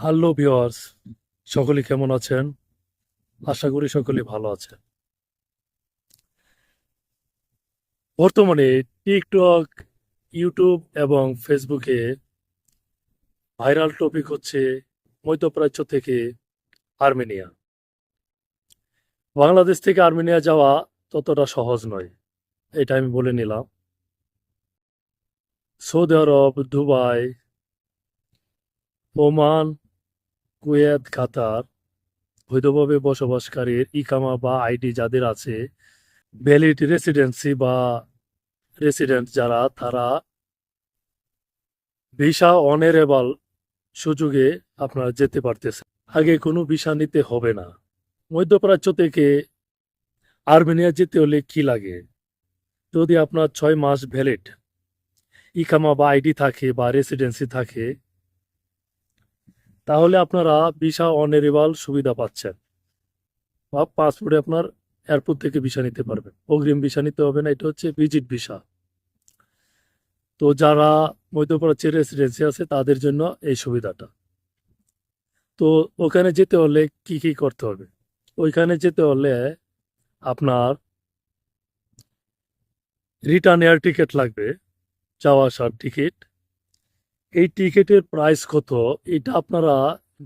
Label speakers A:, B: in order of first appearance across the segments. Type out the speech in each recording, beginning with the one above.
A: Hello viewers সকলে কেমন আছেন? আশা করি সকলে ভালো আছেন। বর্তমানে টিকটক, ইউটিউব এবং ফেসবুকে ভাইরাল টপিক হচ্ছে মধ্যপ্রাচ্য থেকে আর্মেনিয়া। বাংলাদেশ থেকে আর্মেনিয়া যাওয়া ততটা সহজ নয়, এটা আমি বলে নিলাম। সৌদি আরব, দুবাই, ওমান কুয়েত, কাতার, বৈধভাবে বসবাসকারীর ইকামা বা আইডি যাদের আছে ভ্যালিড রেসিডেন্সি বা রেসিডেন্ট যারা, তারা ভিসা অনারেবল সুযোগে আপনারা যেতে পারতেছেন। আগে কোনো ভিসা নিতে হবে না। মধ্যপ্রাচ্য থেকে আর্মেনিয়া যেতে হলে কি লাগে? যদি আপনার ছয় মাস ভ্যালিড ইকামা বা আইডি থাকে বা রেসিডেন্সি থাকে তাহলে আপনারা ভিসা অনারেবল সুবিধা পাচ্ছেন। বা পাসপোর্টে আপনার এয়ারপোর্ট থেকে ভিসা নিতে পারবেন। অগ্রিম ভিসা নিতে হবে না, এটা হচ্ছে ভিজিট ভিসা তো যারা মধ্যপ্রাচ্যের রেসিডেন্সি আছে, তাদের জন্য এই সুবিধাটা। তো ওখানে যেতে হলে কি কি করতে হবে? ওইখানে যেতে হলে আপনার রিটার্ন এয়ার টিকিট লাগবে, যাওয়া আসার টিকিট এই টিকিটের প্রাইস কত? এটা আপনারা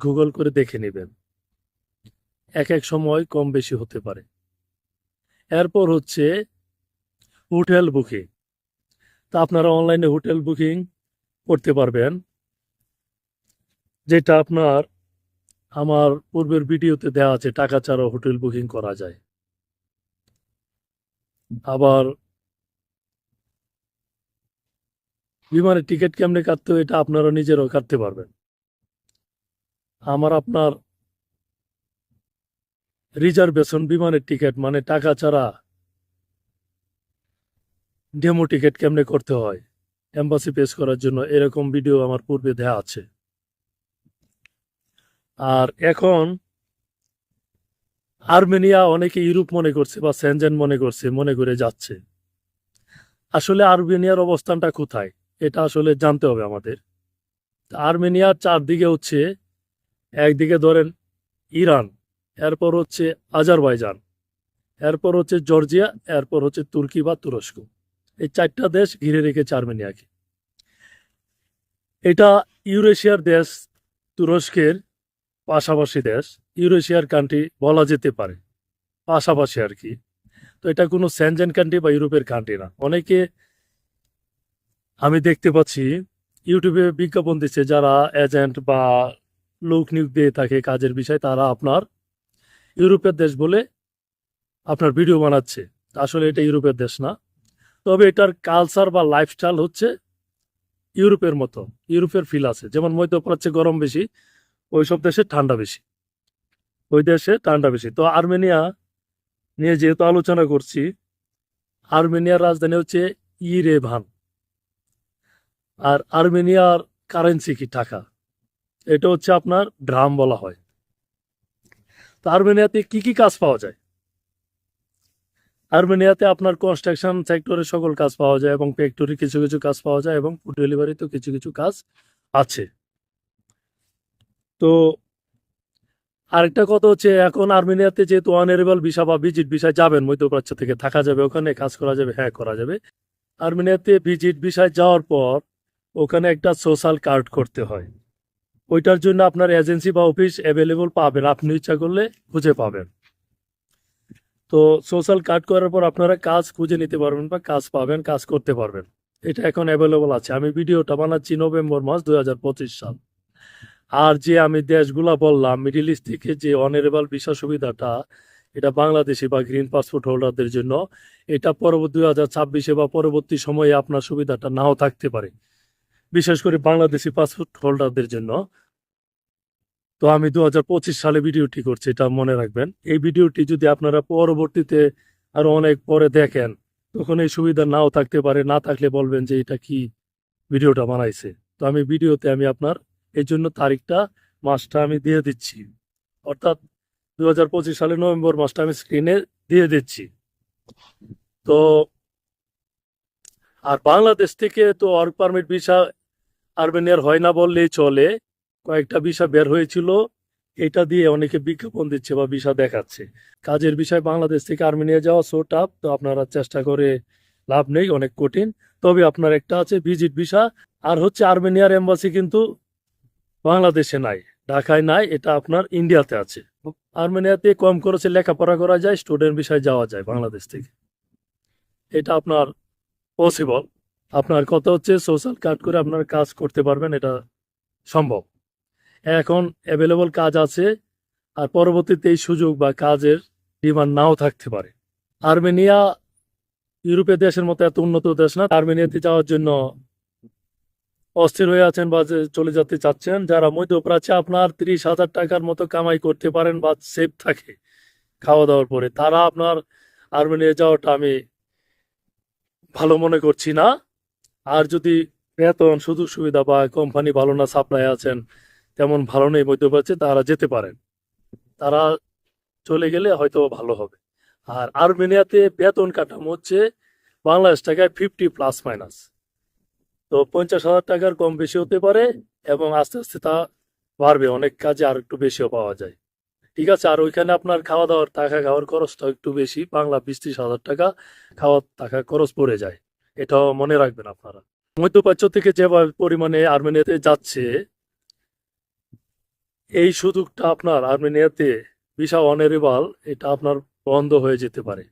A: গুগল করে দেখে নেবেন। এক এক সময় কম বেশি হতে পারে। এরপর হচ্ছে হোটেল বুকিং তা আপনারা অনলাইনে হোটেল বুকিং করতে পারবেন। যেটা আপনার আমার পূর্বের ভিডিওতে দেওয়া আছে, টাকা ছাড়াও হোটেল বুকিং করা যায়। আবার বিমানের টিকিট কেমনে কাটতে এটা আপনারা নিজেরাও কাটতে পারবেন। আমার আপনার রিজার্ভেশন বিমানের টিকিট মানে টাকা ছাড়া ডেমো টিকিট কেমনে করতে হয়, এম্বাসি পেশ করার জন্য এরকম ভিডিও আমার পূর্বে দেয়া আছে। আর এখন আর্মেনিয়া অনেকে ইউরোপ মনে করছে বা সেনজেন মনে করছে, মনে করে যাচ্ছে। আসলে আর্মেনিয়ার অবস্থানটা কোথায়? এটা আসলে জানতে হবে আমাদের। আর্মেনিয়ার চারদিকে হচ্ছে, একদিকে ধরেন ইরান, এরপর হচ্ছে আজারবাইজান, এরপর হচ্ছে জর্জিয়া, এরপর হচ্ছে তুর্কি বা তুরস্ক। এই চারটা দেশ ঘিরে রেখেছে আর্মেনিয়াকে। এটা ইউরেশিয়ার দেশ, তুরস্কের পাশাপাশি দেশ। ইউরেশিয়ার কান্ট্রি বলা যেতে পারে, পাশাপাশি আর কি। তো এটা কোনো স্যানজেন কান্ট্রি বা ইউরোপের কান্ট্রি না। অনেকে আমি দেখতে পাচ্ছি ইউটিউবে বিজ্ঞাপন দিচ্ছে যারা এজেন্ট বা লোক নিয়োগ দিয়ে থাকে কাজের বিষয়, তারা আপনার ইউরোপের দেশ বলে আপনার ভিডিও বানাচ্ছে। আসলে এটা ইউরোপের দেশ না। তবে এটার কালচার বা লাইফস্টাইল হচ্ছে ইউরোপের মতো, ইউরোপের ফিল আছে। যেমন মধ্যপ্রাচ্যে গরম বেশি ওই সব দেশে ঠান্ডা বেশি। ওই দেশে ঠান্ডা বেশি। তো আর্মেনিয়া নিয়ে যেহেতু আলোচনা করছি, আর্মেনিয়ার রাজধানী হচ্ছে ইরেভান। আর আর্মেনিয়ার কারেন্সি কি টাকা? এটা হচ্ছে আপনার ড্রাম বলা হয়। তো আর্মেনিয়াতে কি কি কাজ পাওয়া যায়? আর্মেনিয়াতে আপনার কনস্ট্রাকশন সেক্টরে সকল কাজ পাওয়া যায় এবং ফ্যাক্টরি কিছু কিছু কাজ পাওয়া যায় এবং ফুড ডেলিভারিতেও কিছু কিছু কাজ আছে। তো আরেকটা কথা হচ্ছে, এখন আর্মেনিয়াতে যেহেতু অনারেবল ভিসা বা ভিজিট ভিসা যাবেন, মধ্যপ্রাচ্য থেকে থাকা যাবে, ওখানে কাজ করা যাবে হ্যাঁ করা যাবে। আর্মেনিয়াতে ভিজিট ভিসায় যাওয়ার পর ওখানে একটা সোশ্যাল কার্ড করতে হয়। ওইটার জন্য আপনার এজেন্সি বা অফিস অ্যাভেলেবল পাবেন। আপনি ইচ্ছা করলে খুঁজে পাবেন। তো সোশ্যাল কার্ড করার পর আপনারা কাজ খুঁজে নিতে পারবেন বা কাজ পাবেন, কাজ করতে পারবেন। এটা এখন অ্যাভেলেবল আছে। আমি ভিডিওটা বানাচ্ছি নভেম্বর মাস দুই সাল। আর যে আমি দেশগুলা বললাম মিডিল ইস্ট থেকে যে অনারেবল ভিসা সুবিধাটা, এটা বাংলাদেশি বা গ্রিন পাসপোর্ট হোল্ডারদের জন্য, এটা পরবর্তী দুই হাজার ছাব্বিশে বা পরবর্তী সময়ে আপনার সুবিধাটা নাও থাকতে পারে। বিশেষ করে বাংলাদেশি পাসপোর্ট হোল্ডারদের জন্য। তো আমি দু হাজার পঁচিশ সালে ভিডিওটি করছি, এটা মনে রাখবেন। এই ভিডিওটি যদি আপনারা পরবর্তীতে আরও অনেক পরে দেখেন, তখন এই সুবিধা নাও থাকতে পারে, না থাকলে বলবেন যে এটা কি ভিডিওটা বানাইছে। তো আমি ভিডিওতে আমি আপনার এই জন্য তারিখটা, মাসটা আমি দিয়ে দিচ্ছি। অর্থাৎ দু হাজার পঁচিশ সালে নভেম্বর মাসটা আমি স্ক্রিনে দিয়ে দিচ্ছি। তো আর বাংলাদেশ থেকে তো ওয়ার্ক পারমিট ভিসা আর্মেনিয়ার হয় না বললেই চলে। কয়েকটা বিষয় বের হয়েছিল। এটা দিয়ে অনেকে বিজ্ঞাপন দিচ্ছে বা বিষয় দেখাচ্ছে। কাজের বিষয় বাংলাদেশ থেকে আর্মেনিয়া যাওয়া সো টাফ তো আপনারা চেষ্টা করে লাভ নেই, অনেক কঠিন। তবে আপনার একটা আছে ভিজিট ভিসা, আর হচ্ছে আর্মেনিয়ার এম্বাসি কিন্তু বাংলাদেশে নাই, ঢাকায় নাই, এটা আপনার ইন্ডিয়াতে আছে। আর্মেনিয়াতে কম খরচে লেখাপড়া করা যায় স্টুডেন্ট বিষয়ে যাওয়া যায় বাংলাদেশ থেকে। এটা আপনার পসিবল আপনার কথা হচ্ছে সোশ্যাল কার্ড করে আপনার কাজ করতে পারবেন, এটা সম্ভব। এখন অ্যাভেলেবল কাজ আছে, আর পরবর্তীতে এই সুযোগ বা কাজের ডিমান্ড নাও থাকতে পারে। আর্মেনিয়া ইউরোপের দেশের মতো এত উন্নত দেশ না, আর্মেনিয়াতে যাওয়ার জন্য অস্থির হয়ে আছেন বা চলে যেতে চাচ্ছেন, যারা মধ্যপ্রাচ্যে আপনার তিরিশ হাজার টাকার মতো কামাই করতে পারেন বা সেফ থাকে খাওয়া দাওয়ার পরে, তারা আপনার আর্মেনিয়া যাওয়াটা আমি ভালো মনে করছি না। আর যদি বেতন, সুযোগ সুবিধা বা কোম্পানি ভালো না সাপ্লাই আছেন, তেমন ভালো নেই মধ্যপ্রাচ্যে তারা যেতে পারেন। তারা চলে গেলে হয়তো ভালো হবে। আর আর্মেনিয়াতে বেতন কাঠামো হচ্ছে বাংলাদেশ টাকায় ফিফটি প্লাস মাইনাস তো পঞ্চাশ হাজার টাকার কম বেশি হতে পারে এবং আস্তে আস্তে তা বাড়বে। অনেক কাজে আর একটু বেশিও পাওয়া যায়। ঠিক আছে, আর ওইখানে আপনার খাওয়া দাওয়ার টাকা খাওয়ার খরচটা একটু বেশি। বাংলা বিশ হাজার টাকা খাওয়ার টাকা খরচ পড়ে যায়। এটাও মনে রাখবেন আপনারা। মধ্যপ্রাচ্য থেকে যেভাবে পরিমাণে আর্মেনিয়াতে যাচ্ছে, এই সুযোগটা আপনার আর্মেনিয়াতে ভিসা অনারেবল এটা আপনার বন্ধ হয়ে যেতে পারে।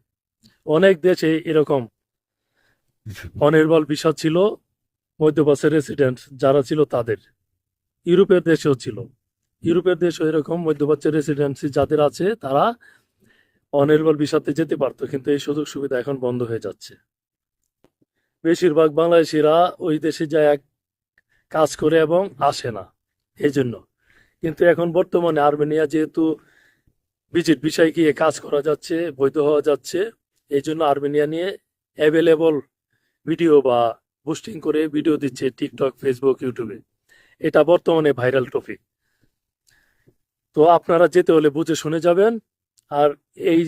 A: অনেক দেশে এরকম অনির্বাল ভিসা ছিল, মধ্যপ্রাচ্যের রেসিডেন্ট যারা ছিল তাদের। ইউরোপের দেশেও ছিল। ইউরোপের দেশও এরকম, মধ্যপ্রাচ্যের রেসিডেন্সি যাদের আছে, তারা অনির্বাল ভিসাতে যেতে পারতো, কিন্তু এই সুযোগ সুবিধা এখন বন্ধ হয়ে যাচ্ছে। বেশিরভাগ বাংলাদেশিরা ওই দেশে যায় কাজ করে এবং আসে না। এই জন্য কিন্তু এখন বর্তমানে আর্মেনিয়া যেহেতু ভিজিট বিষয় গিয়ে কাজ করা যাচ্ছে, বৈধ হওয়া যাচ্ছে এই জন্য আর্মেনিয়া নিয়ে অ্যাভেলেবল ভিডিও বা বুস্টিং করে ভিডিও দিচ্ছে টিকটক ফেসবুক ইউটিউবে এটা বর্তমানে ভাইরাল টপিক তো আপনারা যেতে হলে বুঝে শুনে যাবেন। আর এই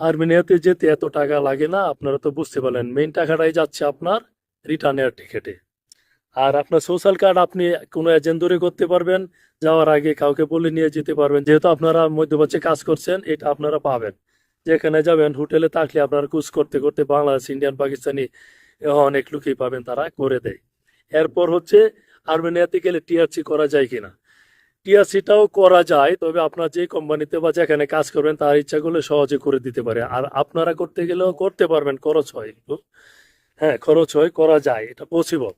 A: আর্মেনিয়াতে যেতে এত টাকা লাগে না, আপনারা তো বুঝতে পারলেন মেইন টাকাটাই যাচ্ছে আপনার রিটার্ন এয়ার টিকেটে আর আপনার সোশ্যাল কার্ড আপনি কোনো এজেন্ট ধরে করতে পারবেন, যাওয়ার আগে কাউকে বলে নিয়ে যেতে পারবেন। যেহেতু আপনারা মধ্যপ্রাচ্যে কাজ করছেন, এটা আপনারা পাবেন। যেখানে যাবেন হোটেলে থাকলে আপনারা কুচ করতে করতে বাংলাদেশ ইন্ডিয়ান পাকিস্তানি অনেক লোকই পাবেন, তারা করে দেয়। এরপর হচ্ছে আর্মেনিয়াতে গেলে টিআরসি করা যায় কিনা? টিআরসিটাও করা যায়, তবে আপনার যে কোম্পানিতে বা যেখানে কাজ করবেন তার ইচ্ছা করলে সহজে করে দিতে পারে। আর আপনারা করতে গেলেও করতে পারবেন, খরচ হয় একটু। হ্যাঁ খরচ হয়, করা যায়, এটা পসিবল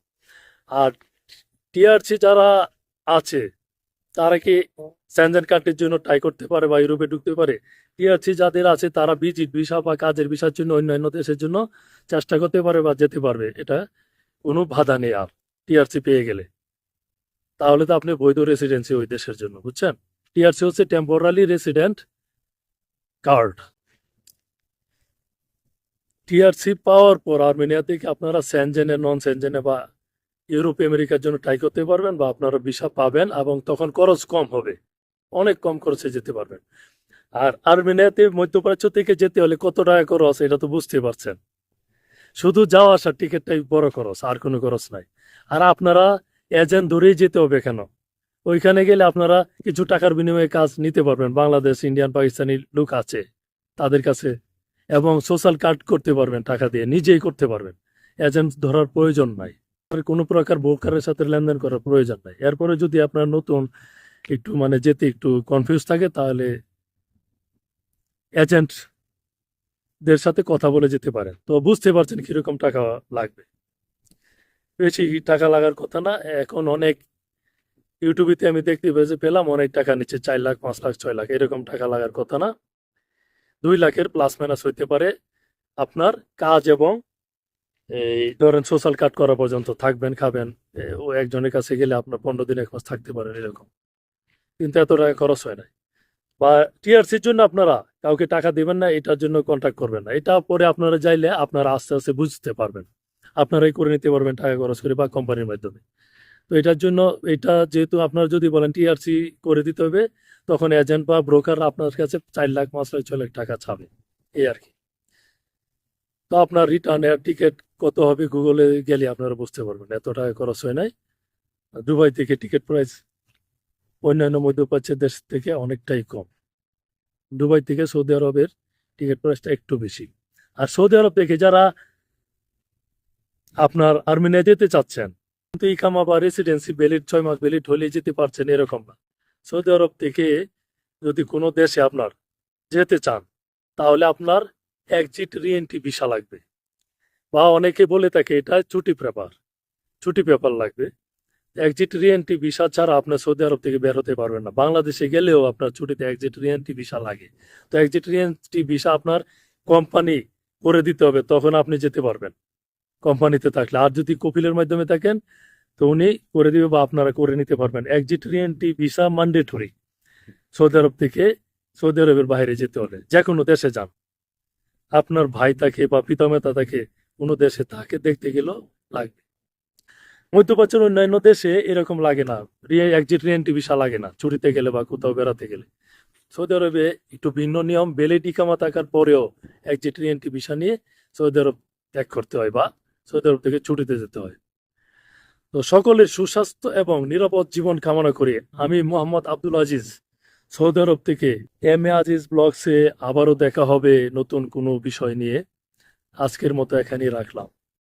A: আর টিআরসি যারা আছে, তারা কি স্যানজেন কান্ট্রির জন্য ট্রাই করতে পারে বা ইউরোপে ঢুকতে পারে? টিআরসি যাদের আছে, তারা ভিজিট ভিসা বা কাজের ভিসার জন্য, অন্যান্য দেশের জন্য চেষ্টা করতে পারে বা যেতে পারবে। এটা কোনো বাধা নেই আর টিআরসি পেয়ে গেলে। তাহলে তো আপনি বৈধ রেসিডেন্সি ওই দেশের জন্য, বুঝছেন? টিআরসি হচ্ছে টেম্পোরারি রেসিডেন্ট কার্ড টিআরসি পাওয়ার পর আর্মেনিয়া থেকে আপনারা স্যানজেনে নন স্যানজেনে বা ইউরোপ আমেরিকার জন্য ট্রাই করতে পারবেন বা আপনারা ভিসা পাবেন এবং তখন খরচ কম হবে, অনেক কম খরচে যেতে পারবেন। আর আর্মেনিয়াতে মধ্যপ্রাচ্য থেকে যেতে হলে কত টাকা খরচ এটা তো বুঝতে পারছেন। শুধু যাওয়া আসার টিকিটটাই বড় খরচ, আর কোনো খরচ নাই। আর আপনারা এজেন্ট ধরেই যেতে হবে কেন? ওইখানে গেলে আপনারা কিছু টাকার বিনিময়ে কাজ নিতে পারবেন। বাংলাদেশ, ইন্ডিয়ান, পাকিস্তানি লোক আছে তাদের কাছে এবং সোশ্যাল কার্ড করতে পারবেন, টাকা দিয়ে নিজেই করতে পারবেন। এজেন্ট ধরার প্রয়োজন নাই। কোনো প্রকার ব্রোকারের সাথে লেনদেন করার প্রয়োজন নাই। এরপরে যদি আপনার নতুন একটু মানে যেতে একটু কনফিউজ থাকে, তাহলে এজেন্টদের সাথে কথা বলে যেতে পারেন। তো বুঝতে পারছেন কীরকম টাকা লাগবে। বেশি টাকা লাগার কথা না। এখন অনেক ইউটিউবেতে আমি দেখতে পেয়েছি, পেলাম অনেক টাকা নিচ্ছে, চার লাখ, পাঁচ লাখ, ছয় লাখ, এরকম টাকা লাগার কথা না। দুই লাখের প্লাস মাইনাস হইতে পারে আপনার কাজ এবং, এই ধরেন সোশ্যাল কার্ড করা পর্যন্ত থাকবেন, খাবেন ও একজনের কাছে গেলে আপনার পনেরো দিন, এক মাস থাকতে পারেন এরকম। কিন্তু এত টাকা খরচ হয় না। বা টিআরসির জন্য আপনারা কাউকে টাকা দিবেন না, এটার জন্য কন্ট্যাক্ট করবেন না। এটা পরে আপনারা চাইলে আপনারা আস্তে আস্তে বুঝতে পারবেন। আপনারাই করে নিতে পারবেন টাকা খরচ করে বা কোম্পানির মাধ্যমে। তো এটার জন্য এটা যেহেতু আপনারা যদি বলেন টিআরসি করে দিতে হবে, তখন এজেন্ট বা ব্রোকার আপনার কাছে চার লাখ, পাঁচ লাখ, ছয় লাখ টাকা ছাবে এই আর কি। তো আপনার রিটার্ন এয়ার টিকিট কত হবে গুগলে গেলে আপনারা বুঝতে পারবেন, এত টাকা খরচ হয় নাই। দুবাই থেকে টিকিট প্রাইস অন্যান্য মধ্যপ্রাচ্যের দেশ থেকে অনেকটাই কম। দুবাই থেকে সৌদি আরবের টিকিট প্রাইসটা একটু বেশি। আর সৌদি আরব থেকে যারা আপনার আর্মেনিয়া যেতে চাচ্ছেন, কিন্তু ইকামা বা রেসিডেন্সি ভ্যালিড ছয় মাস ভ্যালিড হলে যেতে পারছেন এরকম না। সৌদি আরব থেকে যদি কোনো দেশে আপনার যেতে চান, তাহলে আপনার এক্সিট রিএন্ট্রি ভিসা লাগবে। বা অনেকে বলে থাকে, এটা ছুটি পেপার ছুটি পেপার লাগবে। এক্সিট রিএন্ট্রি ভিসা ছাড়া আপনার সৌদি আরব থেকে বের হতে পারবেন না। বাংলাদেশে গেলেও আপনার ছুটিতে এক্সিট রিএন্ট্রি ভিসা লাগে। তো এক্সিট রিএন্ট্রি ভিসা আপনার কোম্পানি করে দিতে হবে, তখন আপনি যেতে পারবেন। কোম্পানিতে থাকলে। আর যদি কপিলের মাধ্যমে থাকেন, তো উনি করে দিবে বা আপনারা করে নিতে পারবেন। Exit reentry visa mandatory Saudi Arab থেকে সৌদি আরবের বাইরে যেতে হলে যে কোনো দেশে যান। আপনার ভাই তাকে বা পিতামাতা তাকে কোনো দেশে তাকে দেখতে গেলেও লাগবে। মধ্যপ্রাচ্যের অন্যান্য দেশে এরকম লাগে না। এক্সিট রিএন্ট্রি ভিসা লাগে না, ছুটিতে গেলে বা কোথাও বেড়াতে গেলে। সৌদি আরবে একটু ভিন্ন নিয়ম ইকামা থাকার পরেও এক্সিট রিএন্ট্রি ভিসা নিয়ে সৌদি আরব ত্যাগ করতে হয় বা সৌদি আরব থেকে ছুটিতে যেতে হয়। তো সকলের সুস্বাস্থ্য এবং নিরাপদ জীবন কামনা করে আমি মোহাম্মদ আব্দুল আজিজ সৌদি আরব থেকে এম এ আজিজ ব্লগসে আবারও দেখা হবে নতুন কোনো বিষয় নিয়ে। আজকের মতো এখানেই রাখলাম।